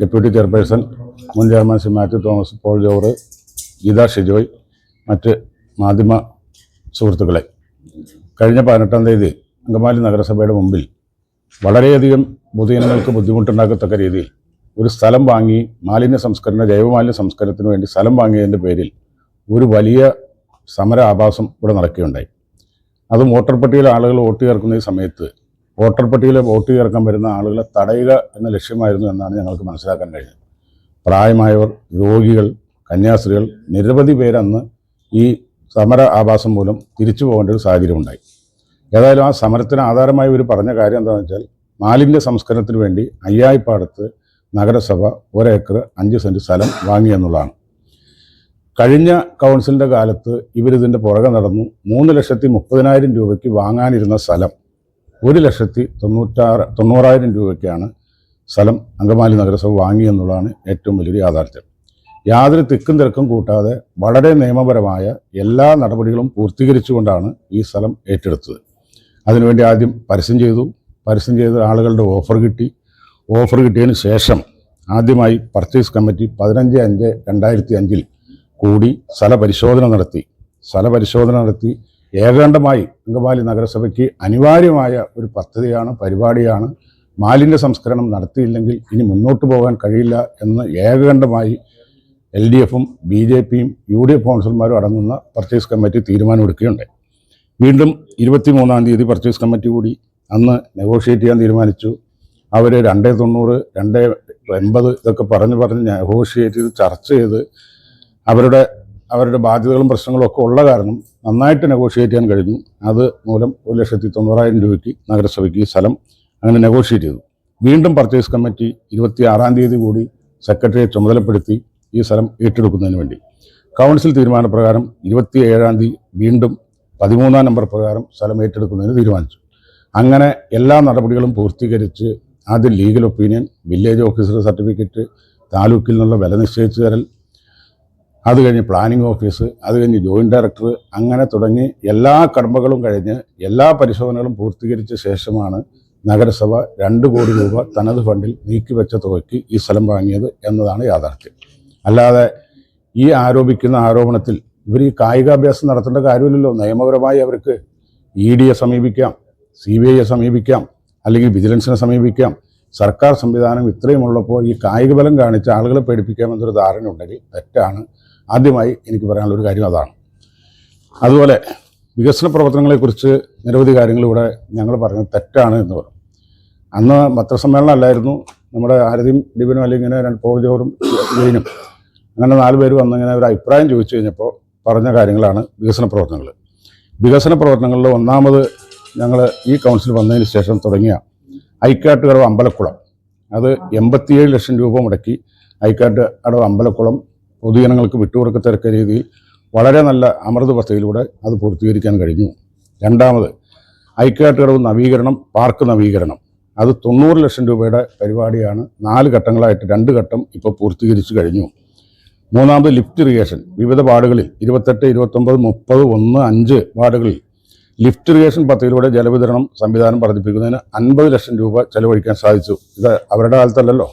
Deputy chairperson മുൻ chairman Shri Mathew Thomas Paul ജോറ് ഗീത ഷിജോയ് മറ്റ് മാധ്യമ സുഹൃത്തുക്കളെ. കഴിഞ്ഞ പതിനെട്ടാം തീയതി അങ്കമാലി നഗരസഭയുടെ മുമ്പിൽ വളരെയധികം പൊതുജനങ്ങൾക്ക് ബുദ്ധിമുട്ടുണ്ടാക്കത്തക്ക രീതിയിൽ ഒരു സ്ഥലം വാങ്ങി മാലിന്യ സംസ്കരണ ജൈവമാലിന്യ സംസ്കരണത്തിന് വേണ്ടി സ്ഥലം വാങ്ങിയതിന്റെ പേരിൽ ഒരു വലിയ സമര ആഭാസം ഇവിടെ നടക്കുകയുണ്ടായി. അത് വോട്ടർ ആളുകൾ വോട്ട് ചേർക്കുന്ന ഈ സമയത്ത് വോട്ടർ പട്ടികയിൽ വോട്ട് ചേർക്കാൻ വരുന്ന ആളുകളെ തടയുക എന്ന ലക്ഷ്യമായിരുന്നു എന്നാണ് ഞങ്ങൾക്ക് മനസ്സിലാക്കാൻ കഴിഞ്ഞത്. പ്രായമായവർ രോഗികൾ കന്യാസ്ത്രീകൾ നിരവധി പേരന്ന് ഈ സമര ആഭാസം മൂലം തിരിച്ചു പോകേണ്ട ഒരു സാഹചര്യം ഉണ്ടായി. ഏതായാലും ആ സമരത്തിന് ആധാരമായി ഒരു പറഞ്ഞ കാര്യം എന്താണെന്ന് വെച്ചാൽ മാലിന്യ സംസ്കരണത്തിന് വേണ്ടി അയ്യായിപ്പാടത്ത് നഗരസഭ ഒരേക്കർ അഞ്ച് സെന്റ് സ്ഥലം വാങ്ങി എന്നുള്ളതാണ്. കഴിഞ്ഞ കൗൺസിലിന്റെ കാലത്ത് ഇവരിതിന്റെ പുറകെ നടന്നു മൂന്ന് ലക്ഷത്തി മുപ്പതിനായിരം രൂപയ്ക്ക് വാങ്ങാനിരുന്ന സ്ഥലം ഒരു ലക്ഷത്തി തൊണ്ണൂറ്റാറ് തൊണ്ണൂറായിരം രൂപയ്ക്കാണ് സ്ഥലം അങ്കമാലി നഗരസഭ വാങ്ങിയെന്നുള്ളതാണ് ഏറ്റവും വലിയൊരു യാഥാർത്ഥ്യം. യാതൊരു തിക്കും തിരക്കും കൂട്ടാതെ വളരെ നിയമപരമായ എല്ലാ നടപടികളും പൂർത്തീകരിച്ചുകൊണ്ടാണ് ഈ സ്ഥലം ഏറ്റെടുത്തത്. അതിനുവേണ്ടി ആദ്യം പരസ്യം ചെയ്തു. പരസ്യം ചെയ്ത ആളുകളുടെ ഓഫർ കിട്ടി. ഓഫർ കിട്ടിയതിന് ശേഷം ആദ്യമായി പർച്ചേസ് കമ്മിറ്റി പതിനഞ്ച് അഞ്ച് രണ്ടായിരത്തി അഞ്ചിൽ കൂടി സ്ഥലപരിശോധന നടത്തി. സ്ഥലപരിശോധന നടത്തി. ഏകാണ്ടമായി അങ്കമാലി നഗരസഭയ്ക്ക് അനിവാര്യമായ ഒരു പദ്ധതിയാണ് പരിപാടിയാണ്. മാലിന്യ സംസ്കരണം നടത്തിയില്ലെങ്കിൽ ഇനി മുന്നോട്ട് പോകാൻ കഴിയില്ല എന്ന് ഏകകണ്ഠമായി എൽ ഡി എഫും ബി ജെ പിയും യു ഡി എഫ് കൗൺസിലർമാരും അടങ്ങുന്ന പർച്ചേസ് കമ്മിറ്റി തീരുമാനമെടുക്കുകയുണ്ടായി. വീണ്ടും ഇരുപത്തി മൂന്നാം തീയതി പർച്ചേസ് കമ്മിറ്റി കൂടി അന്ന് നെഗോഷിയേറ്റ് ചെയ്യാൻ തീരുമാനിച്ചു. അവർ രണ്ടേ തൊണ്ണൂറ് രണ്ടേ എൺപത് ഇതൊക്കെ പറഞ്ഞ് പറഞ്ഞ് നെഗോഷിയേറ്റ് ചെയ്ത് ചർച്ച ചെയ്ത് അവരുടെ അവരുടെ ബാധ്യതകളും പ്രശ്നങ്ങളും ഒക്കെ ഉള്ള കാരണം നന്നായിട്ട് നെഗോഷിയേറ്റ് ചെയ്യാൻ കഴിഞ്ഞു. അത് മൂലം ഒരു ലക്ഷത്തി തൊണ്ണൂറായിരം രൂപയ്ക്ക് നഗരസഭയ്ക്ക് സ്ഥലം അങ്ങനെ നെഗോഷിയേറ്റ് ചെയ്തു. വീണ്ടും പർച്ചേസ് കമ്മിറ്റി ഇരുപത്തി ആറാം തീയതി കൂടി സെക്രട്ടറിയെ ചുമതലപ്പെടുത്തി ഈ സ്ഥലം ഏറ്റെടുക്കുന്നതിന് വേണ്ടി. കൗൺസിൽ തീരുമാനപ്രകാരം ഇരുപത്തി ഏഴാം തീയതി വീണ്ടും പതിമൂന്നാം നമ്പർ പ്രകാരം സ്ഥലം ഏറ്റെടുക്കുന്നതിന് തീരുമാനിച്ചു. അങ്ങനെ എല്ലാ നടപടികളും പൂർത്തീകരിച്ച് ആദ്യം legal opinion village officer certificate താലൂക്കിൽ നിന്നുള്ള വില നിശ്ചയിച്ചു തരൽ അത് കഴിഞ്ഞ് പ്ലാനിംഗ് ഓഫീസ് അത് കഴിഞ്ഞ് ജോയിന്റ് ഡയറക്ടർ അങ്ങനെ തുടങ്ങി എല്ലാ കടമ്പകളും കഴിഞ്ഞ് എല്ലാ പരിശോധനകളും പൂർത്തീകരിച്ച ശേഷമാണ് നഗരസഭ രണ്ട് കോടി രൂപ തനത് ഫണ്ടിൽ നീക്കിവെച്ച തുകയ്ക്ക് ഈ സ്ഥലം വാങ്ങിയത് എന്നതാണ് യാഥാർത്ഥ്യം. അല്ലാതെ ഈ ആരോപിക്കുന്ന ആരോപണത്തിൽ ഇവർ ഈ കായികാഭ്യാസം നടത്തേണ്ട കാര്യമില്ലല്ലോ. നിയമപരമായി അവർക്ക് ഇ ഡിയെ സമീപിക്കാം സി ബി ഐയെ സമീപിക്കാം അല്ലെങ്കിൽ വിജിലൻസിനെ സമീപിക്കാം. സർക്കാർ സംവിധാനം ഇത്രയുമുള്ളപ്പോൾ ഈ കായിക ബലം കാണിച്ച് ആളുകളെ പേടിപ്പിക്കാമെന്നൊരു ധാരണ ഉണ്ടെങ്കിൽ തെറ്റാണ്. ആദ്യമായി എനിക്ക് പറയാനുള്ള ഒരു കാര്യം അതാണ്. അതുപോലെ വികസന പ്രവർത്തനങ്ങളെക്കുറിച്ച് നിരവധി കാര്യങ്ങൾ ഇവിടെ ഞങ്ങൾ പറഞ്ഞത് തെറ്റാണ് എന്ന് പറഞ്ഞു. അന്ന് പത്രസമ്മേളനം അല്ലായിരുന്നു. നമ്മുടെ ആരതിയും ഡിബിനും അല്ലെങ്കിൽ ഇങ്ങനെ രണ്ട് പോൾ ജോറും ജെയിനും അങ്ങനെ നാല് പേര് വന്നിങ്ങനെ ഒരു അഭിപ്രായം ചോദിച്ചു കഴിഞ്ഞപ്പോൾ പറഞ്ഞ കാര്യങ്ങളാണ് വികസന പ്രവർത്തനങ്ങൾ. വികസന പ്രവർത്തനങ്ങളിൽ ഒന്നാമത് ഞങ്ങൾ ഈ കൗൺസിൽ വന്നതിന് ശേഷം തുടങ്ങിയ ഐക്കാട്ടുകടവ് അമ്പലക്കുളം. അത് എൺപത്തിയേഴ് ലക്ഷം രൂപ മുടക്കി ഐക്കാട്ട് അടവ് അമ്പലക്കുളം പൊതുജനങ്ങൾക്ക് വിട്ടുകൊടുക്കത്തക്ക രീതിയിൽ വളരെ നല്ല അമൃത് പദ്ധതിയിലൂടെ അത് പൂർത്തീകരിക്കാൻ കഴിഞ്ഞു. രണ്ടാമത് ഐക്യാട്ടുകടവ് നവീകരണം പാർക്ക് നവീകരണം. അത് തൊണ്ണൂറ് ലക്ഷം രൂപയുടെ പരിപാടിയാണ് നാല് ഘട്ടങ്ങളായിട്ട് രണ്ട് ഘട്ടം ഇപ്പോൾ പൂർത്തീകരിച്ചു കഴിഞ്ഞു. മൂന്നാമത് ലിഫ്റ്റ് ഇറിഗേഷൻ. വിവിധ വാർഡുകളിൽ ഇരുപത്തെട്ട് ഇരുപത്തൊമ്പത് മുപ്പത് ഒന്ന് അഞ്ച് വാർഡുകളിൽ ലിഫ്റ്റ് ഇറിഗേഷൻ പദ്ധതിയിലൂടെ ജലവിതരണം സംവിധാനം വർദ്ധിപ്പിക്കുന്നതിന് അൻപത് ലക്ഷം രൂപ ചെലവഴിക്കാൻ സാധിച്ചു. ഇത് അവരുടെ കാലത്തല്ലല്ലോ.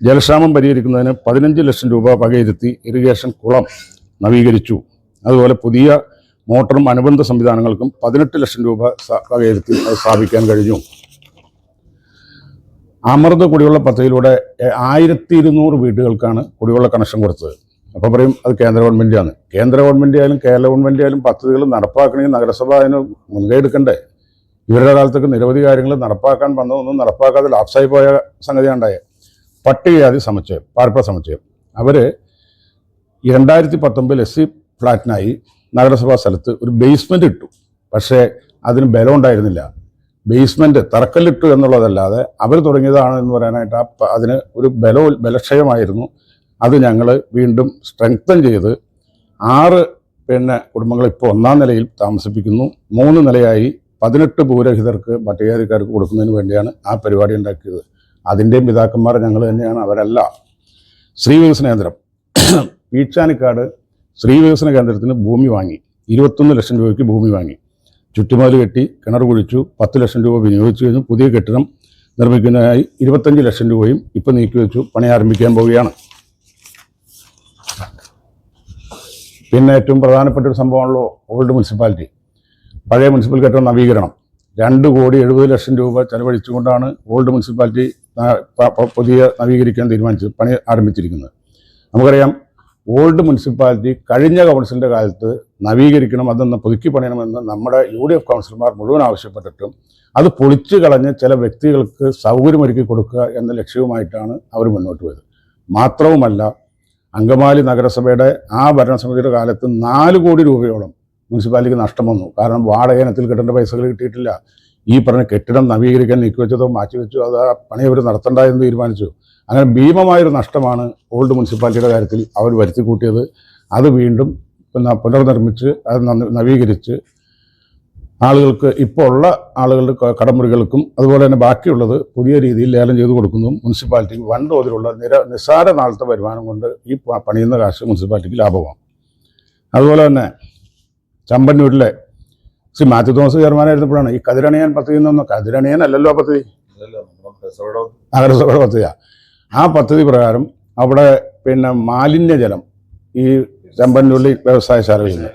ജലക്ഷാമം പരിഹരിക്കുന്നതിന് പതിനഞ്ച് ലക്ഷം രൂപ വകയിരുത്തി ഇറിഗേഷൻ കുളം നവീകരിച്ചു. അതുപോലെ പുതിയ മോട്ടറും അനുബന്ധ സംവിധാനങ്ങൾക്കും പതിനെട്ട് ലക്ഷം രൂപ വകയിരുത്തി സ്ഥാപിക്കാൻ കഴിഞ്ഞു. അമൃത കുടിവെള്ള പദ്ധതിയിലൂടെ ആയിരത്തി ഇരുന്നൂറ് വീടുകൾക്കാണ് കുടിവെള്ള കണക്ഷൻ കൊടുത്തത്. അപ്പോൾ പറയും അത് കേന്ദ്ര ഗവൺമെന്റാണ് കേന്ദ്ര ഗവൺമെന്റ് ആയാലും കേരള ഗവൺമെന്റ് ആയാലും പദ്ധതികൾ നടപ്പാക്കണമെങ്കിൽ നഗരസഭ അതിന് മുൻകൈ എടുക്കണ്ടേ? ഇവരുടെ കാലത്തൊക്കെ നിരവധി കാര്യങ്ങൾ നടപ്പാക്കാൻ വന്നതൊന്നും നടപ്പാക്കാതെ ലാപ്സായി പോയ സംഗതിയാണ് ഉണ്ടായത് പട്ടികജാതി സമുച്ചയം പാർപ്പിട സമുച്ചയം. അവർ രണ്ടായിരത്തി പത്തൊമ്പതിൽ എസ് സി ഫ്ലാറ്റിനായി നഗരസഭാ സ്ഥലത്ത് ഒരു ബേസ്മെന്റ് ഇട്ടു. പക്ഷേ അതിന് ബലം ഉണ്ടായിരുന്നില്ല. ബേസ്മെന്റ് തറക്കല്ലിട്ടു എന്നുള്ളതല്ലാതെ അവർ തുടങ്ങിയതാണ് എന്ന് പറയാനായിട്ട് ആ അതിന് ഒരു ബലോ ബലക്ഷയമായിരുന്നു. അത് ഞങ്ങൾ വീണ്ടും സ്ട്രെങ്തൻ ചെയ്ത് ആറ് പിന്നെ കുടുംബങ്ങൾ ഇപ്പോൾ ഒന്നാം നിലയിൽ താമസിപ്പിക്കുന്നു. മൂന്ന് നിലയായി പതിനെട്ട് ഭൂരഹിതർക്ക് പട്ടികജാതിക്കാർക്ക് കൊടുക്കുന്നതിന് വേണ്ടിയാണ് ആ പരിപാടി ഉണ്ടാക്കിയത്. അതിന്റെയും പിതാക്കന്മാർ ഞങ്ങൾ തന്നെയാണ് അവരല്ല. ശ്രീ വികസന കേന്ദ്രം. പീച്ചാനിക്കാട് ശ്രീ വികസന കേന്ദ്രത്തിന് ഭൂമി വാങ്ങി. ഇരുപത്തൊന്ന് ലക്ഷം രൂപയ്ക്ക് ഭൂമി വാങ്ങി. ചുറ്റുമതിൽ കെട്ടി കിണർ കുഴിച്ചു പത്ത് ലക്ഷം രൂപ വിനിയോഗിച്ചു കഴിഞ്ഞു. പുതിയ കെട്ടിടം നിർമ്മിക്കുന്നതിനായി ഇരുപത്തഞ്ച് ലക്ഷം രൂപയും ഇപ്പം നീക്കി വെച്ചു. പണി ആരംഭിക്കാൻ പോവുകയാണ്. പിന്നെ ഏറ്റവും പ്രധാനപ്പെട്ട ഒരു സംഭവമാണല്ലോ ഓൾഡ് മുനിസിപ്പാലിറ്റി. പഴയ മുനിസിപ്പൽ കെട്ടിടം നവീകരണം. രണ്ട് കോടി എഴുപത് ലക്ഷം രൂപ ചെലവഴിച്ചുകൊണ്ടാണ് ഓൾഡ് മുനിസിപ്പാലിറ്റി പുതിയ നവീകരിക്കാൻ തീരുമാനിച്ചത് പണി ആരംഭിച്ചിരിക്കുന്നത്. നമുക്കറിയാം ഓൾഡ് മുനിസിപ്പാലിറ്റി കഴിഞ്ഞ കൗൺസിലിന്റെ കാലത്ത് നവീകരിക്കണം അതൊന്ന് പുതുക്കി പണിയണമെന്ന് നമ്മുടെ യു ഡി എഫ് കൗൺസിലർമാർ മുഴുവൻ ആവശ്യപ്പെട്ടിട്ടും അത് പൊളിച്ചു കളഞ്ഞ് ചില വ്യക്തികൾക്ക് സൗകര്യമൊരുക്കി കൊടുക്കുക എന്ന ലക്ഷ്യവുമായിട്ടാണ് അവർ മുന്നോട്ട് പോയത്. മാത്രവുമല്ല അങ്കമാലി നഗരസഭയുടെ ആ ഭരണസമിതിയുടെ കാലത്ത് നാല് കോടി രൂപയോളം മുനിസിപ്പാലിറ്റിക്ക് നഷ്ടം വന്നു. കാരണം വാടകേനത്തിൽ കിട്ടേണ്ട പൈസകൾ കിട്ടിയിട്ടില്ല. ഈ പറഞ്ഞ കെട്ടിടം നവീകരിക്കാൻ നീക്കിവെച്ചതോ മാറ്റിവെച്ചോ അത് ആ പണി അവർ നടത്തണ്ട എന്ന് തീരുമാനിച്ചു. അങ്ങനെ ഭീമമായൊരു നഷ്ടമാണ് ഓൾഡ് മുനിസിപ്പാലിറ്റിയുടെ കാര്യത്തിൽ അവർ വരുത്തി കൂട്ടിയത്. അത് വീണ്ടും പുനർനിർമ്മിച്ച് അത് നവീകരിച്ച് ആളുകൾക്ക് ഇപ്പോൾ ഉള്ള ആളുകളുടെ കടമുറികൾക്കും അതുപോലെ തന്നെ ബാക്കിയുള്ളത് പുതിയ രീതിയിൽ ലേലം ചെയ്തു കൊടുക്കുന്നു. മുനിസിപ്പാലിറ്റി വൻതോതിലുള്ള നിര നിസ്സാര നാളത്തെ വരുമാനം കൊണ്ട് ഈ പണിയുന്ന കാശ് മുനിസിപ്പാലിറ്റിക്ക് ലാഭമാണ് അതുപോലെ തന്നെ ചമ്പന്നൂരിലെ ശ്രീ മാത്യു തോമസ് ചെയർമാനായിരുന്നപ്പോഴാണ് ഈ കതിരണിയാൻ പദ്ധതി എന്നൊന്നും കതിരണിയാൻ അല്ലല്ലോ പദ്ധതി നഗരസഭയുടെ പദ്ധതിയാണ് ആ പദ്ധതി പ്രകാരം അവിടെ പിന്നെ മാലിന്യജലം ഈ ചമ്പന്നൂരിൽ വ്യവസായശാലയിൽ നിന്ന്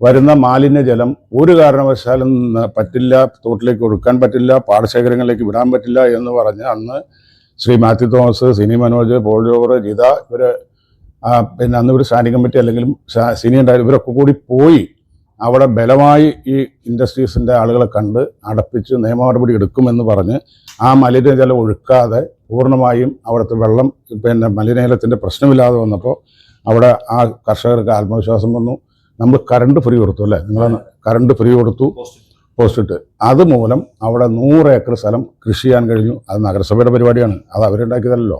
വരുന്ന മാലിന്യജലം ഒരു കാരണവശാലും പറ്റില്ല തോട്ടിലേക്ക് കൊടുക്കാൻ പറ്റില്ല പാടശേഖരങ്ങളിലേക്ക് വിടാൻ പറ്റില്ല എന്ന് പറഞ്ഞ് അന്ന് ശ്രീ മാത്യു തോമസ് സിനി മനോജ് പോൾ ജോവർ ഗീത ഇവർ പിന്നെ അന്ന് ഒരു സ്റ്റാൻഡിംഗ് കമ്മിറ്റി അല്ലെങ്കിലും സിനി ഉണ്ടായാലും ഇവരൊക്കെ കൂടി പോയി അവിടെ ബലമായി ഈ ഇൻഡസ്ട്രീസിന്റെ ആളുകളെ കണ്ട് അടപ്പിച്ച് നിയമ നടപടി എടുക്കുമെന്ന് പറഞ്ഞ് ആ മലിനജലം ഒഴുക്കാതെ പൂർണമായും അവിടുത്തെ വെള്ളം പിന്നെ മലിനജലത്തിന്റെ പ്രശ്നമില്ലാതെ വന്നപ്പോൾ അവിടെ ആ കർഷകർക്ക് ആത്മവിശ്വാസം വന്നു. നമ്മൾ കറണ്ട് ഫ്രീ കൊടുത്തു അല്ലേ? നിങ്ങൾ കറണ്ട് ഫ്രീ കൊടുത്തു. പോസ്റ്റിട്ട് അതുമൂലം അവിടെ നൂറ് ഏക്കർ സ്ഥലം കൃഷി ചെയ്യാൻ കഴിഞ്ഞു. അത് നഗരസഭയുടെ പരിപാടിയാണ്. അത് അവരുണ്ടാക്കിയതല്ലോ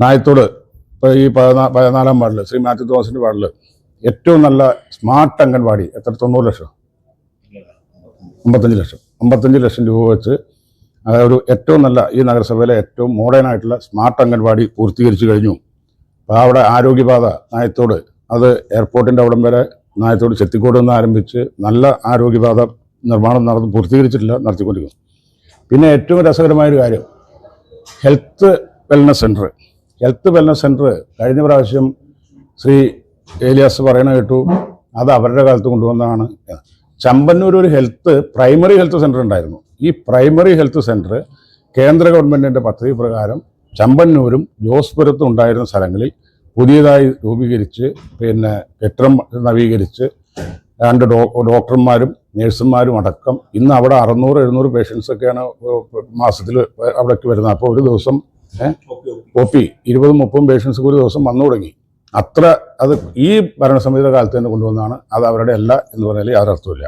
നായത്തോട് ഇപ്പോൾ ഈ പതിനാ പതിനാലാം വാർഡിൽ ശ്രീ മാത്യു തോമസിന്റെ വാർഡിൽ ഏറ്റവും നല്ല സ്മാർട്ട് അംഗൻവാടി എത്ര? തൊണ്ണൂറ് ലക്ഷം. അമ്പത്തഞ്ച് ലക്ഷം. അമ്പത്തഞ്ച് ലക്ഷം രൂപ വെച്ച് ഒരു ഏറ്റവും നല്ല ഈ നഗരസഭയിലെ ഏറ്റവും മോഡേൺ ആയിട്ടുള്ള സ്മാർട്ട് അംഗൻവാടി പൂർത്തീകരിച്ചു കഴിഞ്ഞു. അപ്പോൾ അവിടെ ആരോഗ്യപാത നായത്തോട് അത് എയർപോർട്ടിന്റെ അവിടം വരെ നായത്തോട് ചെത്തിക്കോട് നിന്ന് ആരംഭിച്ച് നല്ല ആരോഗ്യപാത നിർമ്മാണം നടന്ന് പൂർത്തീകരിച്ചിട്ടില്ല നടത്തിക്കൊണ്ടിരിക്കുന്നു. പിന്നെ ഏറ്റവും രസകരമായൊരു കാര്യം health wellness centre health wellness centre കഴിഞ്ഞ പ്രാവശ്യം ശ്രീ ഏലിയാസ് പറയണ കേട്ടു അത് അവരുടെ കാലത്ത് കൊണ്ടുവന്നതാണ്. ചമ്പന്നൂർ ഒരു ഹെൽത്ത് പ്രൈമറി ഹെൽത്ത് സെന്റർ ഉണ്ടായിരുന്നു. ഈ പ്രൈമറി ഹെൽത്ത് സെന്റർ കേന്ദ്ര ഗവൺമെന്റിന്റെ പദ്ധതി പ്രകാരം ചമ്പന്നൂരും ജോസ്പുരത്തും ഉണ്ടായിരുന്ന സ്ഥലങ്ങളിൽ പുതിയതായി രൂപീകരിച്ച് പിന്നെ കെട്ടിടം നവീകരിച്ച് രണ്ട് ഡോക്ടർമാരും നേഴ്സുമാരും അടക്കം ഇന്ന് അവിടെ അറുന്നൂറ് എഴുന്നൂറ് പേഷ്യൻസ് ഒക്കെയാണ് മാസത്തിൽ അവിടേക്ക് വരുന്നത്. അപ്പോൾ ഒരു ദിവസം ഒ പി ഇരുപതും മുപ്പതും പേഷ്യൻസ് ഒരു ദിവസം വന്നു തുടങ്ങി. അത്ര അത് ഈ ഭരണസമിതിയുടെ കാലത്ത് തന്നെ കൊണ്ടുവന്നതാണ്. അത് അവരുടെ അല്ല എന്ന് പറഞ്ഞാൽ യാതൊരു അർത്ഥമില്ല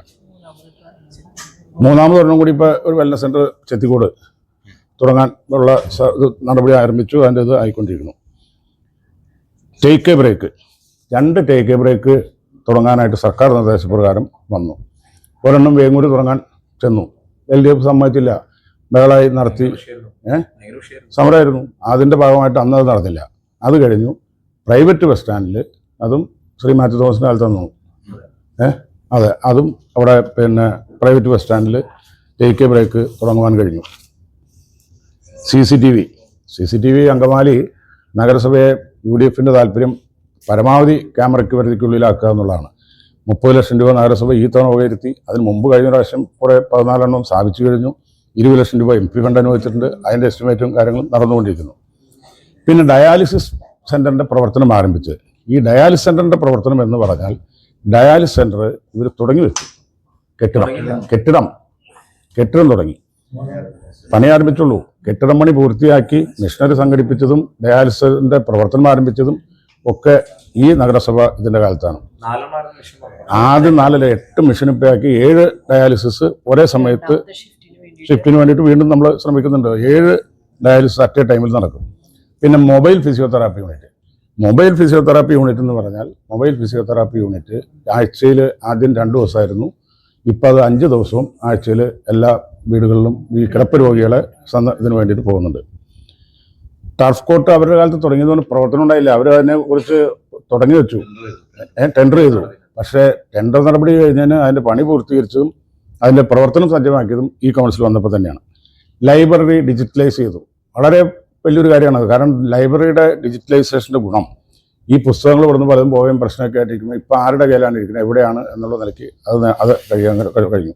മൂന്നാമത് ഒരെണ്ണം കൂടി ഇപ്പോൾ ഒരു വെൽനസ് സെന്റർ ചെത്തിക്കോട് തുടങ്ങാൻ ഉള്ള നടപടി ആരംഭിച്ചു. അതിന്റെ ഇത് ആയിക്കൊണ്ടിരിക്കുന്നു. ടേക്ക് എ ബ്രേക്ക് രണ്ട് ടേക്ക് എ ബ്രേക്ക് തുടങ്ങാനായിട്ട് സർക്കാർ നിർദ്ദേശപ്രകാരം വന്നു. ഒരെണ്ണം വേങ്ങൂര് തുടങ്ങാൻ ചെന്നു. എൽ ഡി എഫ് സമ്മതിച്ചില്ല ബഹളായി നടത്തി സമരമായിരുന്നു. അതിന്റെ ഭാഗമായിട്ട് അന്ന് അത് നടന്നില്ല. അത് കഴിഞ്ഞു. പ്രൈവറ്റ് ബസ് സ്റ്റാൻഡിൽ അതും ശ്രീ മാത്യു തോമസിന്റെ കാലത്ത് തന്നു ഏ? അതെ അതും അവിടെ പിന്നെ പ്രൈവറ്റ് ബസ് സ്റ്റാൻഡിൽ ടേക്ക് കെ ബ്രേക്ക് തുടങ്ങുവാൻ കഴിഞ്ഞു. C C T V C C T V Angamaly നഗരസഭയെ U D എഫിന്റെ താല്പര്യം പരമാവധി ക്യാമറയ്ക്ക് പരിധിക്കുള്ളിലാക്കുക എന്നുള്ളതാണ്. മുപ്പത് ലക്ഷം രൂപ നഗരസഭ ഈ തവണ ഉയർത്തി അതിന് മുമ്പ് കഴിഞ്ഞ പ്രാവശ്യം കുറേ പതിനാലെണ്ണം സ്ഥാപിച്ചു കഴിഞ്ഞു. ഇരുപത് ലക്ഷം രൂപ എം പി ഫണ്ട് അനുവദിച്ചിട്ടുണ്ട്. അതിന്റെ എസ്റ്റിമേറ്റും കാര്യങ്ങളും നടന്നുകൊണ്ടിരിക്കുന്നു. പിന്നെ ഡയാലിസിസ് സെന്ററിന്റെ പ്രവർത്തനം ആരംഭിച്ച്. ഈ ഡയാലിസ് സെന്ററിന്റെ പ്രവർത്തനം എന്ന് പറഞ്ഞാൽ ഡയാലിസ് സെന്റർ ഇവർ തുടങ്ങി വെച്ചു. കെട്ടിടം. കെട്ടിടം. കെട്ടിടം തുടങ്ങി. പണി ആരംഭിച്ചുള്ളൂ. കെട്ടിടം പണി പൂർത്തിയാക്കി മിഷനറി സംഘടിപ്പിച്ചതും ഡയാലിസിന്റെ പ്രവർത്തനം ആരംഭിച്ചതും ഒക്കെ ഈ നഗരസഭ ഇതിന്റെ കാലത്താണ്. ആദ്യം നാലല്ല എട്ട് മെഷീൻ ഇപ്പയാക്കി ഏഴ് ഡയാലിസിസ് ഒരേ സമയത്ത് ഷിഫ്റ്റിന് വേണ്ടിയിട്ട്. വീണ്ടും നമ്മൾ ശ്രമിക്കുന്നുണ്ട്. ഏഴ് ഡയാലിസിസ് അറ്റ് എ ടൈമിൽ നടക്കും. പിന്നെ mobile physiotherapy unit. Mobile physiotherapy unit എന്ന് പറഞ്ഞാൽ മൊബൈൽ ഫിസിയോതെറാപ്പി യൂണിറ്റ് ആഴ്ചയിൽ ആദ്യം രണ്ട് ദിവസമായിരുന്നു. ഇപ്പം അത് അഞ്ച് ദിവസവും ആഴ്ചയിൽ എല്ലാ വീടുകളിലും ഈ കിടപ്പ് രോഗികളെ സന്ദ ഇതിന് വേണ്ടിയിട്ട് പോകുന്നുണ്ട്. ടർഫ് കോട്ട് അവരുടെ കാലത്ത് തുടങ്ങിയതുകൊണ്ട് പ്രവർത്തനം ഉണ്ടായില്ല. അവർ അതിനെ കുറിച്ച് തുടങ്ങി വെച്ചു. ടെൻഡർ ചെയ്തു. പക്ഷേ ടെൻഡർ നടപടി കഴിഞ്ഞതിന് അതിന്റെ പണി പൂർത്തീകരിച്ചതും അതിന്റെ പ്രവർത്തനം സജ്ജമാക്കിയതും ഈ കൗൺസിൽ വന്നപ്പോൾ തന്നെയാണ്. ലൈബ്രറി ഡിജിറ്റലൈസ് ചെയ്തു. വളരെ വലിയൊരു കാര്യമാണത് കാരണം ലൈബ്രറിയുടെ ഡിജിറ്റലൈസേഷന്റെ ഗുണം ഈ പുസ്തകങ്ങൾ ഇവിടുന്ന് പലതും പോവുകയും പ്രശ്നമൊക്കെ ആയിട്ടിരിക്കുമ്പോൾ ഇപ്പോൾ ആരുടെ കയ്യിലാണ് ഇരിക്കുന്നത് എവിടെയാണ് എന്നുള്ള നിലയ്ക്ക് അത് അത് കഴിയാൻ കഴി- കഴിഞ്ഞു.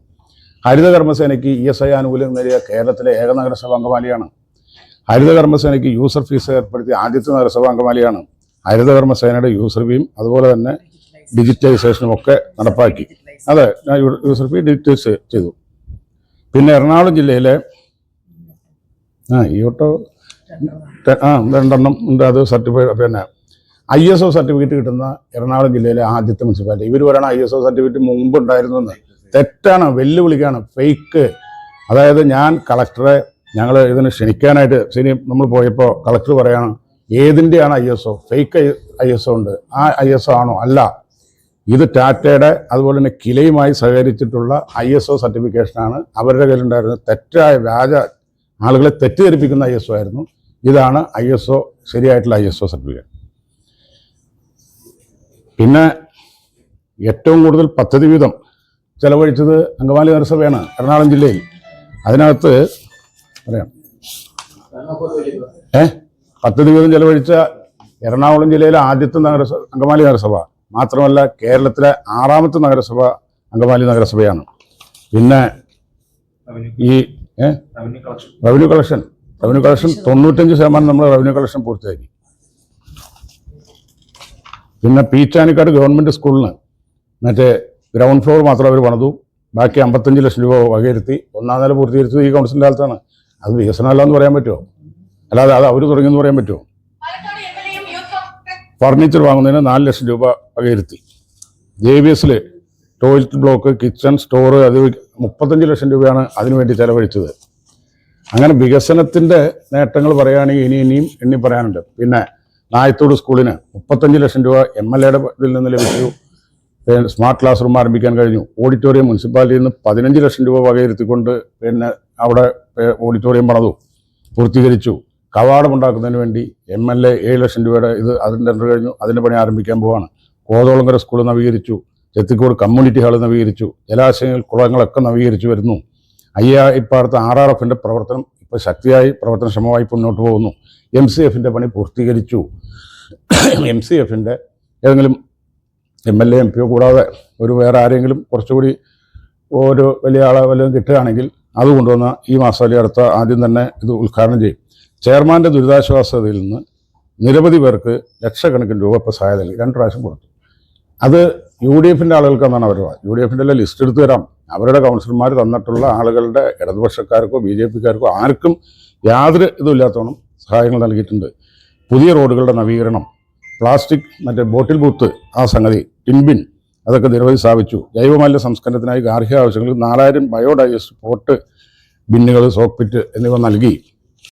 ഹരിത കർമ്മസേനയ്ക്ക് ഇ എസ് ഐ ആനുകൂല്യം നേടിയ കേരളത്തിലെ ഏക നഗരസഭ അംഗമാലിയാണ്. ഹരിത കർമ്മസേനയ്ക്ക് യൂസർ ഫീസ് ഏർപ്പെടുത്തിയ ആദ്യത്തെ നഗരസഭ അംഗമാലിയാണ് ഹരിത കർമ്മസേനയുടെ യൂസർ ഫീയും അതുപോലെ തന്നെ ഡിജിറ്റലൈസേഷനും ഒക്കെ നടപ്പാക്കി. അതെ യൂസർ ഫീ ഡിജിറ്റലൈസ് ചെയ്തു. പിന്നെ എറണാകുളം ജില്ലയിലെ ആ ഈ ഓട്ടോ ആ രണ്ടെണ്ണം ഉണ്ട്. അത് സർട്ടിഫൈഡ് പിന്നെ ഐ എസ് ഒ സർട്ടിഫിക്കറ്റ് കിട്ടുന്ന എറണാകുളം ജില്ലയിലെ ആദ്യത്തെ മുനിസിപ്പാലിറ്റി ഇവർ പറയണ ഐ എസ് ഒ സർട്ടിഫിക്കറ്റ് മുമ്പ് ഉണ്ടായിരുന്നു എന്ന് തെറ്റാണ് വെല്ലുവിളിക്കാണ് ഫേക്ക് അതായത് ഞാൻ കളക്ടറെ ഞങ്ങൾ ഇതിന് ക്ഷണിക്കാനായിട്ട് ശരി നമ്മൾ പോയപ്പോൾ കളക്ടർ പറയാണ് ഏതിന്റെയാണ് I S O fake I S O ഉണ്ട്. ആ ഐ എസ് ഒ ആണോ? അല്ല. ഇത് ടാറ്റയുടെ അതുപോലെ തന്നെ കിലയുമായി സഹകരിച്ചിട്ടുള്ള ഐ എസ് ഒ സർട്ടിഫിക്കേഷനാണ് അവരുടെ കയ്യിലുണ്ടായിരുന്നത്. തെറ്റായ വ്യാജ ആളുകളെ തെറ്റിദ്ധരിപ്പിക്കുന്ന ഐ എസ് ഒ ആയിരുന്നു. ഇതാണ് ഐ എസ് ഒ ശരിയായിട്ടുള്ള ഐ എസ് ഒ സർട്ടിഫിക്കറ്റ്. പിന്നെ ഏറ്റവും കൂടുതൽ പദ്ധതി വീതം ചെലവഴിച്ചത് അങ്കമാലി നഗരസഭയാണ് എറണാകുളം ജില്ലയിൽ. അതിനകത്ത് പറയാം. ഏ? പദ്ധതി വീതം ചെലവഴിച്ച എറണാകുളം ജില്ലയിലെ ആദ്യത്തെ നഗരസഭ അങ്കമാലി നഗരസഭ മാത്രമല്ല കേരളത്തിലെ ആറാമത്തെ നഗരസഭ അങ്കമാലി നഗരസഭയാണ്. പിന്നെ ഈ റവന്യൂ കളക്ഷൻ. റവന്യൂ കളക്ഷൻ തൊണ്ണൂറ്റഞ്ച് ശതമാനം നമ്മൾ റവന്യൂ കളക്ഷൻ പൂർത്തിയാക്കി. പിന്നെ പീച്ചാനിക്കാട് ഗവൺമെന്റ് സ്കൂളിന് മറ്റേ ഗ്രൗണ്ട് ഫ്ലോർ മാത്രം അവർ പണിതു. ബാക്കി അമ്പത്തഞ്ച് ലക്ഷം രൂപ വകയിരുത്തി. ഒന്നാം നില പൂർത്തീകരിച്ചത് ഈ കൗൺസിലിന്റെ കാലത്താണ്. അത് വികസനമല്ല എന്ന് പറയാൻ പറ്റുമോ? അല്ലാതെ അത് അവർ തുടങ്ങിയെന്ന് പറയാൻ പറ്റുമോ? ഫർണിച്ചർ വാങ്ങുന്നതിന് നാല് ലക്ഷം രൂപ വകയിരുത്തി. ജെ ബി എസിൽ ടോയ്ലറ്റ് ബ്ലോക്ക് കിച്ചൺ സ്റ്റോർ അത് മുപ്പത്തഞ്ച് ലക്ഷം രൂപയാണ് അതിനുവേണ്ടി ചെലവഴിച്ചത്. അങ്ങനെ വികസനത്തിന്റെ നേട്ടങ്ങൾ പറയുകയാണെങ്കിൽ ഇനി ഇനിയും എണ്ണി പറയാനുണ്ട്. പിന്നെ നായത്തോട് സ്കൂളിന് മുപ്പത്തഞ്ച് ലക്ഷം രൂപ എം എൽ എയുടെ ഇതിൽ നിന്ന് ലഭിച്ചു. സ്മാർട്ട് ക്ലാസ് റൂം ആരംഭിക്കാൻ കഴിഞ്ഞു. ഓഡിറ്റോറിയം മുനിസിപ്പാലിറ്റിയിൽ നിന്ന് പതിനഞ്ച് ലക്ഷം രൂപ വകയിരുത്തിക്കൊണ്ട് പിന്നെ അവിടെ ഓഡിറ്റോറിയം പണതു പൂർത്തീകരിച്ചു. കവാടമുണ്ടാക്കുന്നതിന് വേണ്ടി എം എൽ എ ഏഴ് ലക്ഷം രൂപയുടെ ഇത് അതിന്റെ ടെൻഡർ കഴിഞ്ഞു. അതിന്റെ പണി ആരംഭിക്കാൻ പോവാണ്. കോതോളങ്കര സ്കൂൾ നവീകരിച്ചു. ചെത്തിക്കോട് കമ്മ്യൂണിറ്റി ഹാൾ നവീകരിച്ചു. ജലാശയങ്ങൾ കുളങ്ങളൊക്കെ നവീകരിച്ചു വരുന്നു. അയ്യ ഇപ്പോഴത്തെ ആർ ആർ എഫിന്റെ പ്രവർത്തനം ഇപ്പോൾ ശക്തിയായി പ്രവർത്തനക്ഷമമായി മുന്നോട്ട് പോകുന്നു. എം സി എഫിന്റെ പണി പൂർത്തീകരിച്ചു. എം സി എഫിന്റെ ഏതെങ്കിലും എം എൽ എ എം പിയോ കൂടാതെ ഒരു വേറെ ആരെങ്കിലും കുറച്ചുകൂടി ഒരു വലിയ ആളെ വല്ലതും കിട്ടുകയാണെങ്കിൽ അത് കൊണ്ടുവന്ന ഈ മാസം അടുത്ത ആദ്യം തന്നെ ഇത് ഉദ്ഘാടനം ചെയ്യും. ചെയർമാന്റെ ദുരിതാശ്വാസതയിൽ നിന്ന് നിരവധി പേർക്ക് ലക്ഷക്കണക്കിന് രൂപ ഇപ്പോൾ സഹായം നൽകി. രണ്ട് പ്രാവശ്യം കൊടുത്തു. അത് യു ഡി എഫിന്റെ ആളുകൾക്കാണെന്നാണ് അവർ യു ഡി എഫിന്റെ എല്ലാം ലിസ്റ്റ് എടുത്തു തരാം. അവരുടെ കൗൺസിലർമാർ തന്നിട്ടുള്ള ആളുകളുടെ ഇടതുപക്ഷക്കാർക്കോ ബി ജെ പിക്കാർക്കോ ആർക്കും യാതൊരു ഇതുമില്ലാത്തോണം സഹായങ്ങൾ നൽകിയിട്ടുണ്ട്. പുതിയ റോഡുകളുടെ നവീകരണം പ്ലാസ്റ്റിക് മറ്റേ ബോട്ടിൽ ബൂത്ത് ആ സംഗതി ടിൻബിൻ അതൊക്കെ നിരവധി സ്ഥാപിച്ചു. ജൈവമാലിന്യ സംസ്കരണത്തിനായി ഗാർഹിക ആവശ്യങ്ങൾക്ക് നാലായിരം ബയോഡൈജസ്റ്റ് പോട്ട് ബിന്നുകൾ സോക്ക് പിറ്റ് എന്നിവ നൽകി.